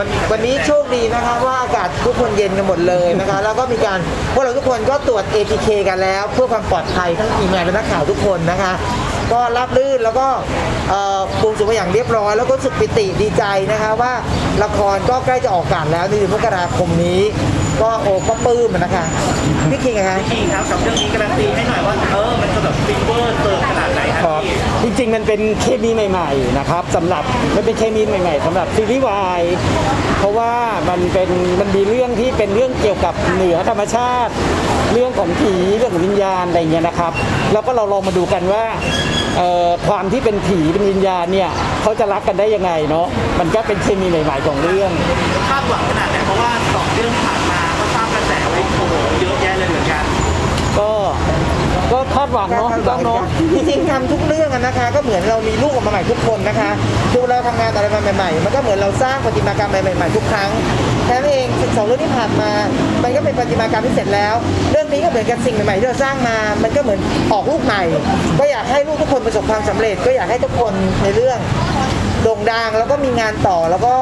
วันวันนี้โชคดีนะคะว่าอากาศทุกคนเย็นกันหมดเลยนะคะ แล้วก็มีการพวกเราทุกคนก็ตรวจ ATK กันแล้ว เพื่อความปลอดภัยทั้งทีมงานและนักข่าวทุกคนนะคะ ก็รับลื่นแล้วก็เอ่อปรุงสุกมาอย่างเรียบร้อย แล้วก็รู้สุดปิติดีใจนะคะว่าละครก็ใกล้จะออกอากาศแล้วในเดือนมกราคมนี้ ก็โอ้ก็ปลื้มอะนะคะพี่คิงอะคะ พี่ครับกับเรื่องนี้การันตีให้หน่อยว่าเออมันจะแบบฟินเวอร์เติร์ขนาดไหนคครับรับพี่จริงๆ มันเป็นเคมีใหม่ๆนะครับสำหรับมันเป็นเคมีใหม่ ๆสำหรับซีรีส์วายเพราะว่ามันเป็นมันมีเรื่องที่เป็นเรื่องเกี่ยวกับเหนือธรรมชาติ เรื่องของผีเรื่องของวิญญาณอะไรเงี้ยนะครับแล้วก็เราลองมาดูกันว่าเอ่อความที่เป็นผีเป็นวิญญาณเนี่ยเขาจะรักกันได้ยังไงเนาะมันก็เป็นเคมีใหม่ ๆของเรื่อง คาดหวังขนาดไหนเพราะว่าสองเรื่องผ่านมา ไว้โอ้โหเยอะแยะเลยเหมือนกัน ก็ ก็คาดหวังเนาะพี่ก้องเนาะ จริงๆทำทุกเรื่องอะนะคะ ก็เหมือนเรามีลูกออกมาใหม่ทุกคนนะคะดูเราทำงานอะไรมาใหม่ๆ มันก็เหมือนเราสร้างประติมากรรมใหม่ๆทุกครั้งแค่นั้นเองสองเรื่องที่ผ่านมา มันก็เป็นประติมากรรมที่เสร็จแล้ว เรื่องนี้ก็เหมือนกับสิ่งใหม่ๆที่เราสร้างมา มันก็เหมือนออกลูกใหม่ ก็อยากให้ลูกทุกคนประสบความสำเร็จ ก็อยากให้ทุกคนในเรื่อง โด่งดังแล้วก็มีงานต่อแล้วก็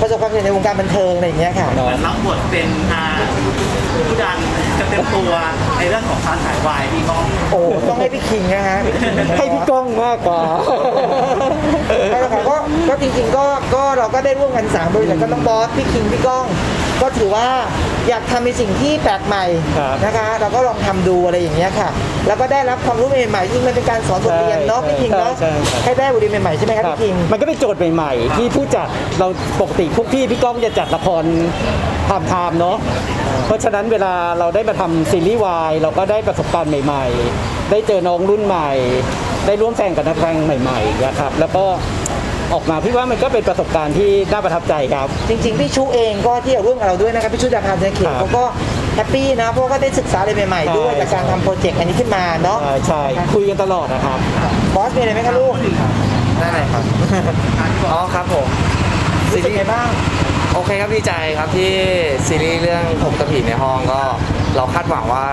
ประสบความสำเร็จในวงการบันเทิงอะไรอย่างเงี้ยค่ะ เหมือนรับบทเป็นอาผู้ดันจะเต็มตัวในเรื่องของการถ่ายวายพี่ก้องโอ้ต้องให้พี่คิงนะฮะให้พี่ก้องมากกว่าใช่ค่ะก็ก็จริงๆก็ก็เราก็ได้ร่วมกันสามบริษัทก็ต้องบอสพี่คิงพี่ก้อง ก็ถือว่าอยากทำในสิ่งที่แปลกใหม่ครับนะคะ เราก็ลองทำดูอะไรอย่างเงี้ยค่ะ แล้วก็ได้รับความรู้ใหม่ๆที่มันเป็นการสอนบทเรียนเนาะใช่พี่คิงเนาะใช่ใช่ ให้ได้บทเรียนใหม่ๆใช่ไหมครับครับพี่คิง มันก็เป็นโจทย์ใหม่ๆ ที่ผู้จัดเราปกติพวกพี่พี่ก้องจะจัดละครไทม์ไทม์เนาะเพราะฉะนั้นเวลาเราได้มาทำซีรีส์วายเราก็ได้ประสบการณ์ใหม่ ๆ ได้เจอน้องรุ่นใหม่ ได้ร่วมแข่งกับนักแสดงใหม่ๆนะครับแล้วก็ ออกมาพี่ว่ามันก็เป็นประสบการณ์ที่น่าประทับใจครับ จริงๆ พี่ชูเองก็ที่อยู่ร่วมกับเราด้วยนะครับ พี่ชูดาพานเจเขียครันบเขาก็แฮปปี้นะเพราะว่าก็ได้ศึกษาอะไรใหม่ๆด้วยใช่จากการทำโปรเจกต์อันนี้ขึ้นมาเนาะใช่ใช่คุยกันตลอดนะครับบอสมีอะไรไหมคะลูกได้เลยครับอ๋อครับผมรู้สึกไงบ้างโอเคครับดีใจครับที่ซีรีส์เรื่องผมกับผีในห้องก็ เราคาดหวังว่า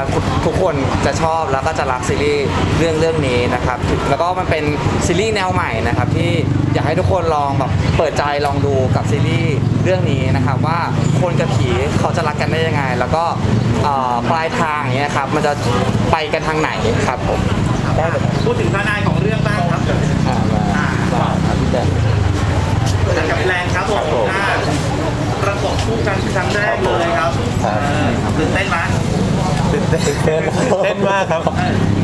ทุกคนจะชอบแล้วก็จะรักซีรีส์เรื่องเรื่องนี้นะครับแล้วก็มันเป็นซีรีส์แนวใหม่นะครับที่อยากให้ทุกคนลองแบบเปิดใจลองดูกับซีรีส์เรื่องนี้นะครับว่าคนกับผีเขาจะรักกันได้ยังไง แล้วก็ปลายทางเนี้ยครับมันจะไปกันทางไหนครับผม พูดถึงทนายของเรื่องบ้างครับ อ่ามาครับพี่แจ๊ค จากกับแรงครับผมอ่าประกบคู่กันครั้งแรกเลยครับเออตื่นเต้นไหม ตื่นเต้น ตื่นเต้นมากครับ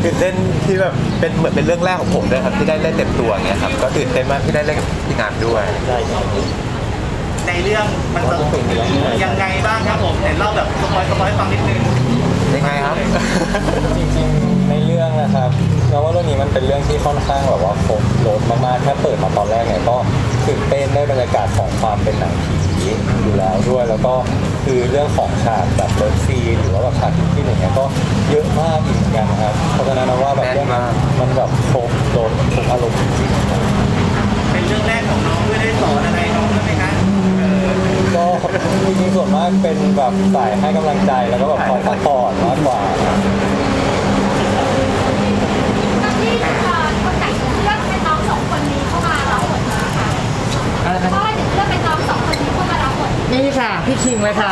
ตื่นเต้นที่แบบเป็นเหมือนเป็นเรื่องแรกของผมด้วยครับที่ได้เล่นเต็มตัวอย่างเงี้ยครับก็ตื่นเต้นมากที่ได้เล่นกับพี่งานด้วย ในเรื่องมันจะยังไงบ้างครับผมเห็นเล่าแบบสปอยสปอยฟังนิดนึงยังไงครับ จริงๆในเรื่องนะครับเราว่าเรื่องนี้มันเป็นเรื่องที่ค่อนข้างแบบว่าครบรถมากๆแค่เปิดมาตอนแรกเนี่ยก็ตื่นเต้นได้บรรยากาศของความเป็นหนังผีอยู่แล้วด้วย แล้วก็ คือเรื่องของฉากแบบเลิฟซีนหรือว่าแบบฉากที่หนึ่งเนี่ยก็เยอะมากอีกเหมือนกันนะครับเพราะฉะนั้นนะว่าแบบเรื่องนี้มันแบบครบรถทุกอารมณ์จริงๆครับเป็นเรื่องแรกของน้องด้วยได้สอนอะไรน้องด้วยไหมคะเออก็จริงๆส่วนมากเป็นแบบสายให้กำลังใจแล้วก็แบบคอยซัพพอร์ตมากกว่า ที่เอ่อคนแต่งเลือกเป็นน้องสองคนนี้เข้ามารับบทนะคะ อะไรนะ เพราะอะไรถึงเลือกเป็นน้องสองคนนี้เข้ามารับบท นี่ ค่ะ พี่คิงเลยค่ะ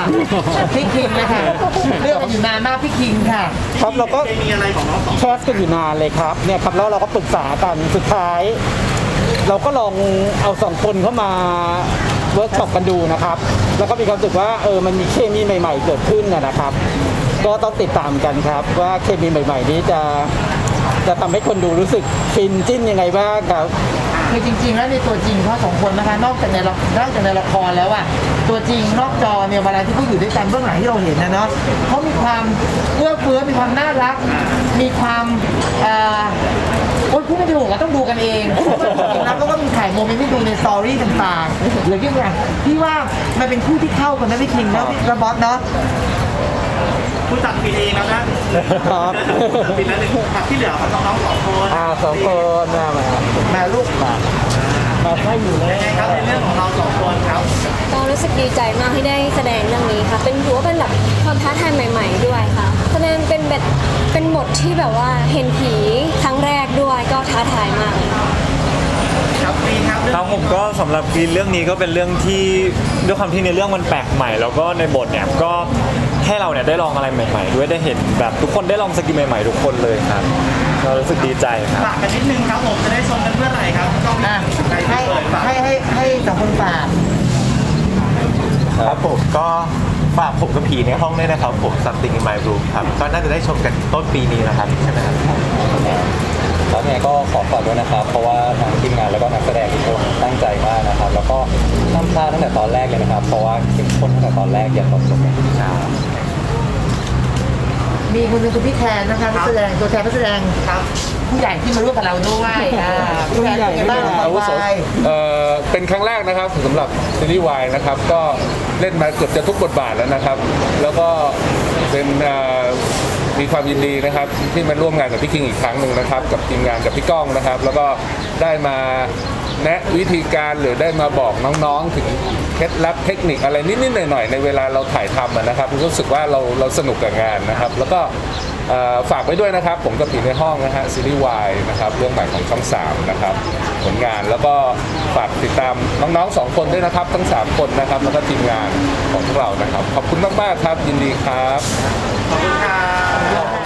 พี่คิงเลยค่ะเรื่องมันอยู่นานมากพี่คิงค่ะ ครับเราก็เคมีอะไรของน้องสองแคสกันอยู่นานเลยครับเนี่ยครับแล้วเราก็ปรึกษากันสุดท้าย เราก็ลองเอาสองคนเข้ามาเวิร์กช็อปกันดูนะครับ แล้วก็มีความรู้สึกว่าเออมันมีเคมีใหม่ ๆ เกิดขึ้นนะนะครับ ก็ต้องติดตามกันครับว่าเคมีใหม่ ๆ นี้จะ จะทำให้คนดูรู้สึกฟินจิ้นยังไงบ้างครับ คือจริงๆ แล้วในตัวจริงเขาสองคนนะคะ นอกจากในละนอกจากในละครแล้วอะตัวจริงนอกจอเนี่ยเวลาที่เขาอยู่ด้วยกันเบื้องหลังที่เราเห็นนะเนาะเขามีความเอื้อเฟื้อมีความน่ารัก มีความเอ่อโอ๊ยพูดไม่ถูกอะต้องดูกันเองจริงๆแล้วก็มีถ่ายโมเมนต์ที่ดูในสตอรี่ต่างๆหรือที่ว่าพี่ว่ามันเป็นคู่ที่เข้ากันนะพี่คิงเนาะพี่ระบอสเนาะ ผู้จัดปีเองแล้วนะครับปีละหนึ่งครับที่เหลือของน้องๆสองคนอ่าสองคนมามามาลูกมามาให้อยู่เลยยังไงครับในเรื่องของเราสองคนครับก็รู้สึกดีใจมากที่ได้แสดงเรื่องนี้ค่ะ เป็นถือว่าเป็นแบบความท้าทายใหม่ ๆ ด้วยค่ะแสดงเป็นแบบเป็นบทที่แบบว่าเห็นผีครั้งแรกด้วยก็ท้าทายมากเลยค่ะครับมีรีนครับเรื่องครับผมก็สำหรับกรีนเรื่องนี้ก็เป็นเรื่องที่ด้วยความที่ในเรื่องมันแปลกใหม่ แล้วก็ในบทเนี่ยก็ ให้เราเนี่ยได้ลองอะไรใหม่ ๆ ด้วยได้เห็นแบบทุกคนได้ลองสกินใหม่ๆ ทุกคนเลยครับเรารู้สึกดีใจครับ ฝากกันนิดนึงครับผมจะได้ชมกันเมื่อไหร่ครับก็มีอะใครให้เปิดฝากให้ให้ให้สองคนฝาก ครับผมก็ฝากผมกับผีในห้องด้วยนะครับผม Something in My Room ครับ ก็น่าจะได้ชมกันต้นปีนี้นะครับ ใช่ไหมครับครับยังไง ก็ขอฝากด้วยนะครับ เพราะว่าทางทีมงานแล้วก็นักแสดงทุกคนตั้งใจมากนะครับ แล้วก็ห้ามพลาดตั้งแต่ตอนแรกเลยนะครับ เพราะว่าเข้มข้นตั้งแต่ตอนแรกอย่างตอนจบเลยครับมีคนหนึงคือพี่แคนนะคะนักแสดงตัวแทนนักแสดงครับ ผู้ใหญ่ที่มาร่วมกับเราด้วยอ่าผู้ใหญ่เป็นไงบ้างอาวุโสไปเอ่อเป็นครั้งแรกนะครับสำหรับซีรีส์วายนะครับ ก็เล่นมาเกือบจะทุกบทบาทแล้วนะครับ แล้วก็เป็นเอ่อ มีความยินดีนะครับที่มาร่วมงานกับพี่คิงอีกครั้งหนึ่งนะครับ กับทีมงานกับพี่ก้องนะครับ แล้วก็ได้มาแนะวิธีการหรือได้มาบอกน้องๆ ถึงเคล็ดลับเทคนิคอะไรนิดๆหน่อยๆในเวลาเราถ่ายทำอะนะครับรู้สึกว่าเราเราสนุกกับงานนะครับ แล้วก็ ฝากไว้ด้วยนะครับ ผมกับผีในห้องนะฮะซีรีส์วายนะครับเรื่องใหม่ของช่อง3นะครับผลงานแล้วก็ฝากติดตามน้องๆสองคนด้วยนะครับ ทั้ง 3 คนนะครับ แล้วก็ทีมงานของพวกเรานะครับ ขอบคุณมากๆครับยินดีครับ ขอบคุณครับ